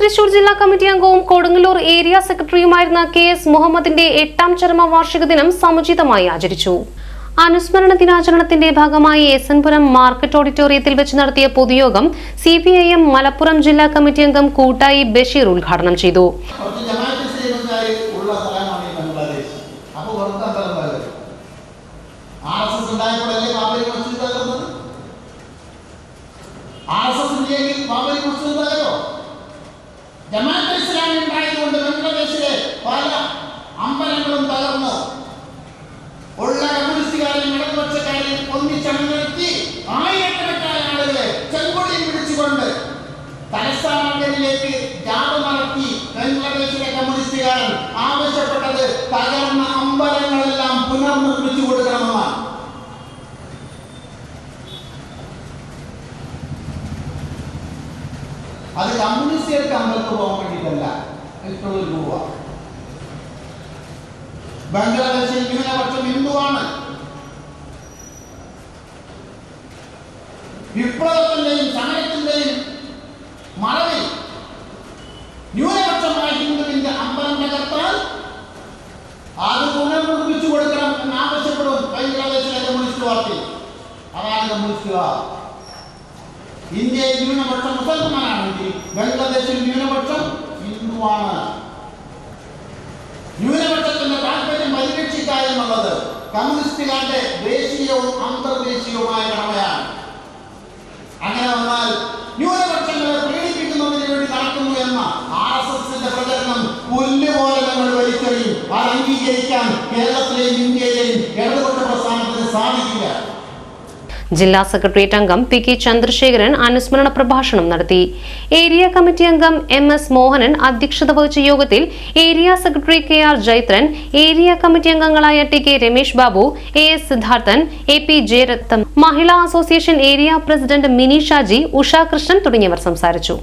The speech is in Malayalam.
തൃശൂർ ജില്ലാ കമ്മിറ്റി അംഗവും കൊടുങ്ങല്ലൂർ ഏരിയ സെക്രട്ടറിയുമായിരുന്ന കെ എസ് മുഹമ്മദിന്റെ എട്ടാം ചരമ വാർഷിക ദിനം സമുചിതമായി ആചരിച്ചു. അനുസ്മരണ ദിനാചരണത്തിന്റെ ഭാഗമായി എസ് എൻപുരം മാർക്കറ്റ് ഓഡിറ്റോറിയത്തിൽ വെച്ച് നടത്തിയ പൊതുയോഗം C P I M Malappuram ജില്ലാ കമ്മിറ്റി അംഗം കൂട്ടായി ബഷീർ ഉദ്ഘാടനം ചെയ്തു. ആർ എസ് എസ് ഉണ്ടായപ്പോഴല്ലേ ബാബരി മസ്ജിദ് തകർന്നത് ആർ എസ് എസ് ഇല്ലെങ്കിൽ ബാബരി മസ്ജിദ് തകരോ ജമാഅത്ത് ഇസ്ലാമി ഉണ്ടായതുകൊണ്ട് ബംഗ്ലാദേശിലെ പല അമ്പലങ്ങളും തകർന്നു. ഉള്ള കമ്മ്യൂണിസ്റ്റുകാരെയും ഇടതുപക്ഷക്കാരെയും ഒന്നിച്ചണിനിർത്തി ആയിരക്കണക്കായ ആളുകളെ ചെങ്കൊടിയിൽ പിടിച്ചുകൊണ്ട് തലസ്ഥാനങ്ങളിലേക്ക് ജാഥ നടത്തി ബംഗ്ലാദേശിലെ കമ്മ്യൂണിസ്റ്റുകാരൻ ആവശ്യപ്പെട്ടത് തകർന്ന അത് കമ്മ്യൂണിസ്റ്റുകാർക്ക് അമ്പലത്തിൽ പോകാൻ വേണ്ടിയിട്ടല്ല. ഇഷ്ടമുള്ള രൂപ ബംഗ്ലാദേശിൽ ന്യൂനപക്ഷം ഹിന്ദുവാണ് വിപ്ലവത്തിന്റെയും സമരത്തിന്റെയും മറവിൽ ന്യൂനപക്ഷമായ ഹിന്ദുവിന്റെ അമ്പലം തകർത്താൽ അത് പുനർനിർമ്മിച്ചു കൊടുക്കണം എന്ന് ആവശ്യപ്പെടും ബംഗ്ലാദേശിലെ കമ്മ്യൂണിസ്റ്റ് പാർട്ടി. അതാണ് കമ്മ്യൂണിസ്റ്റുകാർ. ഇന്ത്യയിൽ ന്യൂനപക്ഷം മുസൽമാനാണെങ്കിൽ ബംഗ്ലാദേശിൽ ന്യൂനപക്ഷം ഹിന്ദുവാണ്. ന്യൂനപക്ഷത്തിന്റെ താല്പര്യം പരിരക്ഷിക്കുക എന്നുള്ളത് കമ്മ്യൂണിസ്റ്റുകാരുടെ ദേശീയവും അന്തർദേശീയവുമായ കടമയാണ്. അങ്ങനെ വന്നാൽ ന്യൂനപക്ഷങ്ങളെ പ്രീണിപ്പിക്കുന്നതിന് വേണ്ടി നടക്കുന്നു എന്ന ആർ എസ് എസിന്റെ പ്രചരണം പുല്ലുപോലെ നമ്മൾ വലിച്ചെറിയും. അത് അംഗീകരിക്കാൻ കേരളത്തിലെയും ഇന്ത്യയിലെയും ഇടതുപക്ഷ പ്രസ്ഥാനത്തിന് സാധിക്കില്ല. ജില്ലാ സെക്രട്ടേറിയറ്റ് അംഗം പി കെ ചന്ദ്രശേഖരൻ അനുസ്മരണ പ്രഭാഷണം നടത്തി. ഏരിയ കമ്മിറ്റി അംഗം എം എസ് മോഹനൻ അധ്യക്ഷത വഹിച്ച യോഗത്തിൽ area secretary K R Jaithran area committee അംഗങ്ങളായ T K Ramesh Babu A S Siddharthan A P Jayaratham Mahila association area president Mini Shaji Usha Krishnan തുടങ്ങിയവർ സംസാരിച്ചു.